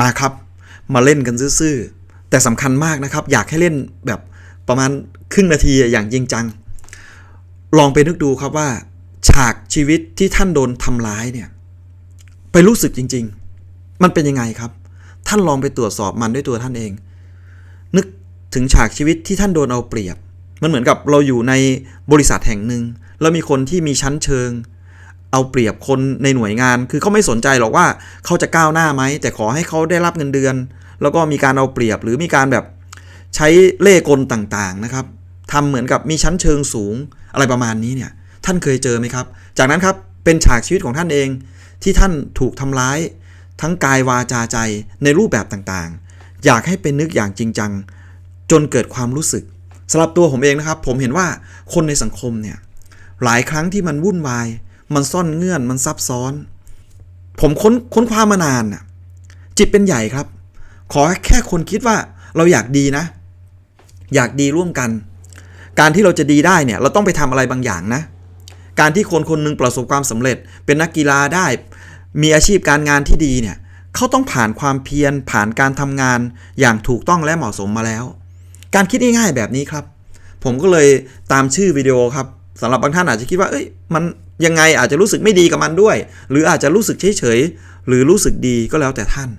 มาครับ มาเล่นกันซื่อๆแต่สำคัญมากนะครับ อยากให้เล่นแบบประมาณครึ่งนาทีอย่างจริงจัง ลองไปนึกดูครับว่า ฉากชีวิตที่ท่านโดนทำร้ายเนี่ย ไปรู้สึกจริง ๆ มันเป็นยังไงครับ ท่านลองไปตรวจสอบมันด้วยตัวท่านเอง นึกถึงฉากชีวิตที่ท่านโดนเอาเปรียบ มันเหมือนกับเราอยู่ในบริษัทแห่งหนึ่งแล้วมีคนที่มีชั้นเชิง เอาเปรียบคนในหน่วยงาน คือเขาไม่สนใจหรอกว่าเขาจะก้าวหน้าไหม แต่ขอให้เขาได้รับเงินเดือน แล้วก็มีการเอาเปรียบหรือมีการแบบใช้เล่กลต่างๆนะครับทำเหมือนกับมีชั้นเชิงสูงอะไรประมาณนี้เนี่ยท่านเคยเจอไหมครับ จากนั้นครับเป็นฉากชีวิตของท่านเองที่ท่านถูกทำร้าย ทั้งกายวาจาใจในรูปแบบต่างๆ อยากให้เป็นนึกอย่างจริงจัง จนเกิดความรู้สึกสำหรับตัวผมเองนะครับ ผมเห็นว่าคนในสังคมเนี่ยหลายครั้งที่มันวุ่นวาย มันซ่อนเงื่อนมันซับซ้อน ผมค้นค้นคว้ามานานน่ะจิตเป็นใหญ่ครับ ขอแค่คนคิดว่าเราอยากดีนะ อยากดีร่วมกัน การที่เราจะดีได้เนี่ย เราต้องไปทำอะไรบางอย่างนะ การที่คนคนหนึงประสบความสำเร็จ เป็นนักกีฬาได้ มีอาชีพการงานที่ดีเนี่ยเขาต้องผ่านความเพียรผ่านการทำงานอย่างถูกต้องและเหมาะสมมาแล้ว การคิดง่ายๆแบบนี้ครับ ผมก็เลยตามชื่อวิดีโอครับสำหรับบางท่านอาจจะคิดว่า เอ้ย มัน ยังไงอาจจะรู้สึกไม่ดีกับมันด้วย หรืออาจจะรู้สึกเฉยๆหรือรู้สึกดีก็แล้วแต่ท่าน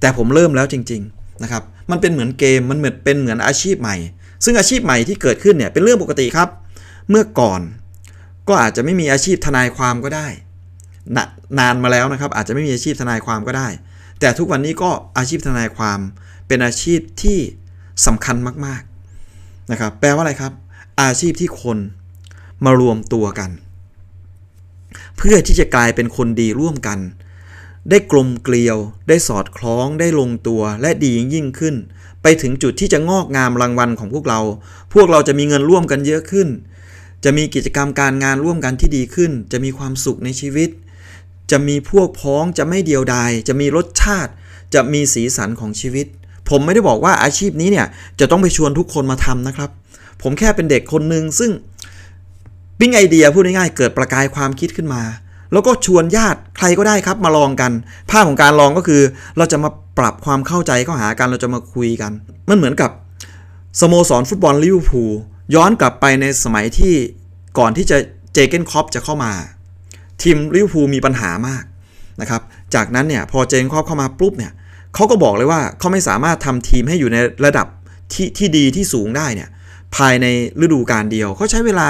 แต่ผมเริ่มแล้วจริงๆนะครับมันเป็นเหมือนเกมมันเหมือนเป็นเหมือนอาชีพใหม่ ซึ่งอาชีพใหม่ที่เกิดขึ้นเนี่ยเป็นเรื่องปกติครับ เมื่อก่อนก็อาจจะไม่มีอาชีพทนายความก็ได้นนานมาแล้วนะครับ อาจจะไม่มีอาชีพทนายความก็ได้ แต่ทุกวันนี้ก็อาชีพทนายความเป็นอาชีพที่สำคัญมากๆนะครับแปลว่าอะไรครับ อาชีพที่คนมารวมตัวกัน เพื่อที่จะกลายเป็นคนดีร่วมกัน ได้กลมเกลียว ได้สอดคล้อง ได้ลงตัวและดียิ่งขึ้น ไปถึงจุดที่จะงอกงามรางวัลของพวกเรา พวกเราจะมีเงินร่วมกันเยอะขึ้น จะมีกิจกรรมการงานร่วมกันที่ดีขึ้น จะมีความสุขในชีวิต จะมีพวกพ้องจะไม่เดียวดาย จะมีรสชาติ จะมีสีสันของชีวิต ผมไม่ได้บอกว่าอาชีพนี้เนี่ยจะต้องไปชวนทุกคนมาทำนะครับ ผมแค่เป็นเด็กคนหนึ่งซึ่ง ปิ้งไอเดียพูดง่ายๆเกิดประกายความคิดขึ้นมา แล้วก็ชวนญาติใครก็ได้ครับมาลองกันภาพของการลองก็คือ เราจะมาปรับความเข้าใจเข้าหากันเราจะมาคุยกัน มันเหมือนกับสโมสรฟุตบอลลิเวอร์พูลย้อนกลับไปในสมัยที่ก่อนที่จะเจเกนคอปจะเข้ามา ทีมลิเวอร์พูลมีปัญหามากนะครับจากนั้นเนี่ยพอเจเกนคอปเข้ามาปุ๊บเนี่ยเขาก็บอกเลยว่าเขาไม่สามารถทำทีมให้อยู่ในระดับที่ที่ดีที่สูงได้เนี่ย ภายในฤดูกาลเดียวเขาใช้เวลา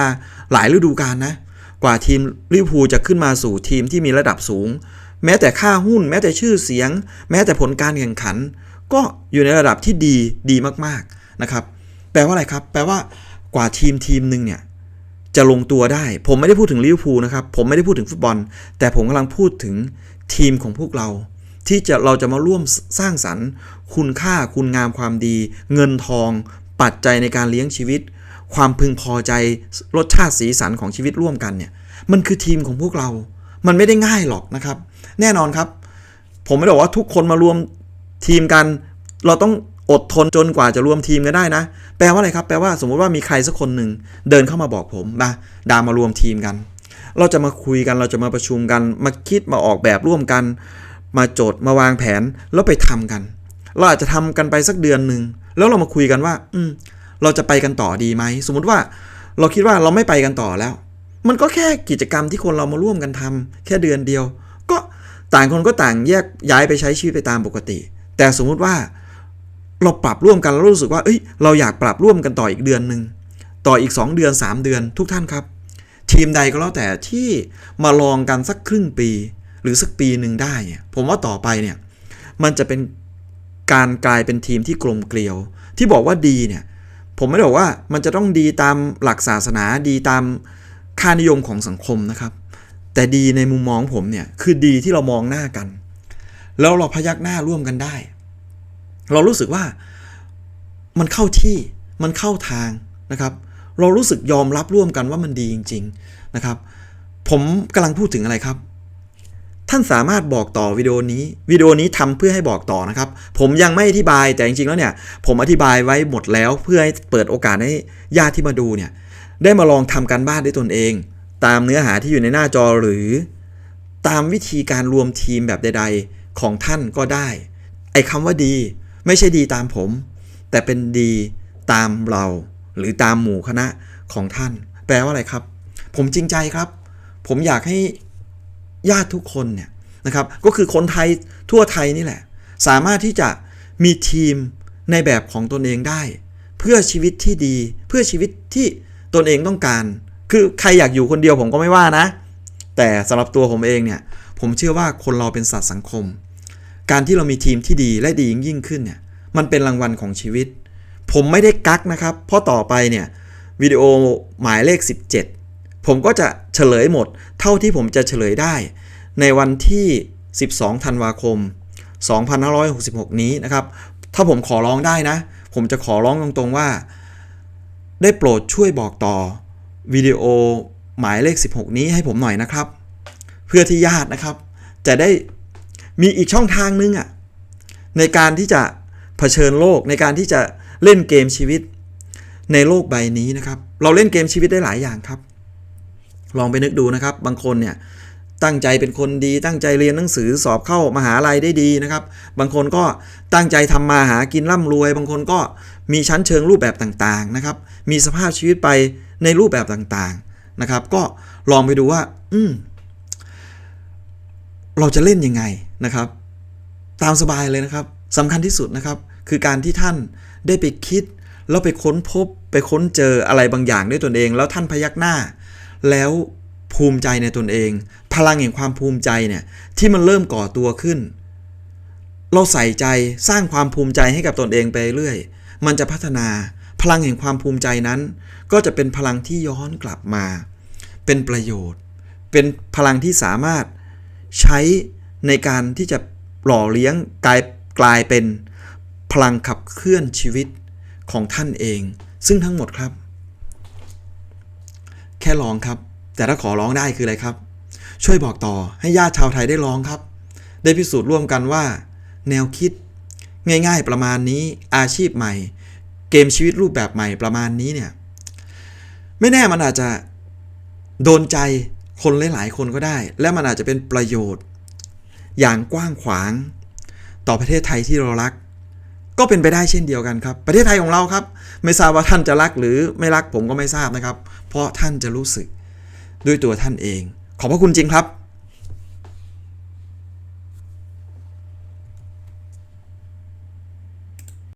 หลายฤดูกาลนะ กว่าทีมลิเวอร์พูลจะขึ้นมาสู่ทีมที่มีระดับสูง แม้แต่ค่าหุ้น แม้แต่ชื่อเสียง แม้แต่ผลการแข่งขัน ก็อยู่ในระดับที่ดีดีมากๆนะครับ แปลว่าอะไรครับ แปลว่ากว่าทีมทีมหนึ่งเนี่ยจะลงตัวได้ ผมไม่ได้พูดถึงลิเวอร์พูลนะครับ ผมไม่ได้พูดถึงฟุตบอล แต่ผมกำลังพูดถึงทีมของพวกเรา ที่จะเราจะมาร่วมสร้างสรรค์ คุณค่าคุณงามความดี เงินทอง ปัจจัยในการเลี้ยงชีวิต ความพึงพอใจรสชาติสีสันของชีวิตร่วมกันเนี่ยมันคือทีมของพวกเรา มันไม่ได้ง่ายหรอกนะครับ แน่นอนครับ ผมไม่ได้บอกว่าทุกคนมารวมทีมกัน เราต้องอดทนจนกว่าจะรวมทีมกันได้นะ แปลว่าอะไรครับ แปลว่าสมมุติว่ามีใครสักคนหนึ่งเดินเข้ามาบอกผมมาดามารวมทีมกัน เราจะมาคุยกัน เราจะมาประชุมกัน มาคิดมาออกแบบร่วมกัน มาโจทย์มาวางแผนแล้วไปทำกัน เราอาจจะทำกันไปสักเดือนหนึ่ง แล้วเรามาคุยกันว่า อืม เราจะไปกันต่อดีไหม สมมุติว่าเราคิดว่าเราไม่ไปกันต่อแล้ว มันก็แค่กิจกรรมที่คนเรามาร่วมกันทำแค่เดือนเดียว ก็ต่างคนก็ต่างแยกย้ายไปใช้ชีวิตไปตามปกติ แต่สมมุติว่าเราปรับร่วมกันแล้วรู้สึกว่าเอ้ย เราอยากปรับร่วมกันต่ออีกเดือนหนึ่งต่ออีก 2 เดือน 3 เดือนทุกท่านครับ ทีมใดก็แล้วแต่ที่มาลองกันสักครึ่งปี หรือสักปีหนึ่งได้ ผมว่าต่อไปเนี่ย มันจะเป็น การกลายเป็นทีมที่กลมเกลียว ที่บอกว่าดีเนี่ย ผมไม่ได้บอกว่ามันจะต้องดีตามหลักศาสนาดีตามค่านิยมของสังคมนะครับ แต่ดีในมุมมองผมเนี่ยคือดีที่เรามองหน้ากัน แล้วเราพยักหน้าร่วมกันได้ เรารู้สึกว่ามันเข้าที่มันเข้าทางนะครับ เรารู้สึกยอมรับร่วมกันว่ามันดีจริง ๆนะครับ ผมกำลังพูดถึงอะไรครับ ท่านสามารถบอกต่อวิดีโอนี้วิดีโอนี้ทำเพื่อให้บอกต่อนะครับ ผมยังไม่อธิบายแต่จริงๆแล้วเนี่ย ผมอธิบายไว้หมดแล้วเพื่อให้เปิดโอกาสให้ญาติที่มาดูเนี่ยได้มาลองทำการบ้านด้วยตนเอง ตามเนื้อหาที่อยู่ในหน้าจอหรือ ตามวิธีการรวมทีมแบบใด ๆ ของท่านก็ได้ ไอ้คำว่าดี ไม่ใช่ดีตามผม แต่เป็นดีตามเรา หรือตามหมู่คณะของท่าน แปลว่าอะไรครับ ผมจริงใจครับ ผมอยากให้ ญาติทุกคนเนี่ยนะครับก็คือคนไทยทั่วไทยนี่แหละ สามารถที่จะมีทีมในแบบของตนเองได้ เพื่อชีวิตที่ดีเพื่อชีวิตที่ตนเองต้องการ คือใครอยากอยู่คนเดียวผมก็ไม่ว่านะ แต่สำหรับตัวผมเองเนี่ยผมเชื่อว่าคนเราเป็นสัตว์สังคม การที่เรามีทีมที่ดีและดียิ่งยิ่งขึ้นเนี่ยมันเป็นรางวัลของชีวิต ผมไม่ได้กักนะครับ เพราะต่อไปเนี่ยวิดีโอหมายเลข 17 ผมก็จะ ฉลยหมด เท่าที่ผมจะเฉลยได้ ในวันที่ 12 ธันวาคม 2566 นี้นะครับ ถ้าผมขอร้องได้นะ ผมจะขอร้องตรงๆว่า ได้โปรดช่วยบอกต่อวิดีโอหมายเลข 16 นี้ให้ผมหน่อยนะครับ เพื่อที่ญาตินะครับ จะได้มีอีกช่องทางนึงอะ่ะในการที่จะเผชิญโลกในการที่จะเล่นเกมชีวิตในโลกใบนี้นะครับ เราเล่นเกมชีวิตได้หลายอย่างครับ ลองไปนึกดูนะครับ บางคนเนี่ยตั้งใจเป็นคนดีตั้งใจเรียนหนังสือสอบเข้ามหาลัยได้ดีนะครับ บางคนก็ตั้งใจทำมาหากินร่ำรวย บางคนก็มีชั้นเชิงรูปแบบต่างๆนะครับ มีสภาพชีวิตไปในรูปแบบต่างๆนะครับ ก็ลองไปดูว่า อืมเราจะเล่นยังไงนะครับ ตามสบายเลยนะครับสำคัญที่สุดนะครับ คือการที่ท่านได้ไปคิด แล้วไปค้นพบ ไปค้นเจออะไรบางอย่างด้วยตนเอง แล้วท่านพยักหน้า แล้วภูมิใจในตนเอง พลังแห่งความภูมิใจเนี่ยที่มันเริ่มก่อตัวขึ้น เราใส่ใจสร้างความภูมิใจให้กับตนเองไปเรื่อย มันจะพัฒนาพลังแห่งความภูมิใจนั้น ก็จะเป็นพลังที่ย้อนกลับมา เป็นประโยชน์ เป็นพลังที่สามารถใช้ในการที่จะหล่อเลี้ยงกลายกลายเป็นพลังขับเคลื่อนชีวิตของท่านเอง ซึ่งทั้งหมดครับ แค่ลองครับ แต่ถ้าขอร้องได้คืออะไรครับ ช่วยบอกต่อให้ญาติชาวไทยได้ลองครับ ได้พิสูจน์ร่วมกันว่า แนวคิด ง่ายๆประมาณนี้อาชีพใหม่ เกมชีวิตรูปแบบใหม่ประมาณนี้เนี่ย ไม่แน่มันอาจจะโดนใจคนหลายๆคนก็ได้ และมันอาจจะเป็นประโยชน์ อย่างกว้างขวาง ต่อประเทศไทยที่เรารัก ก็เป็นไปได้เช่นเดียวกันครับ ประเทศไทยของเราครับ ไม่ทราบว่าท่านจะรักหรือไม่รักผมก็ไม่ทราบนะครับ เพราะท่านจะรู้สึกด้วยตัวท่านเอง ขอบพระคุณจริงครับ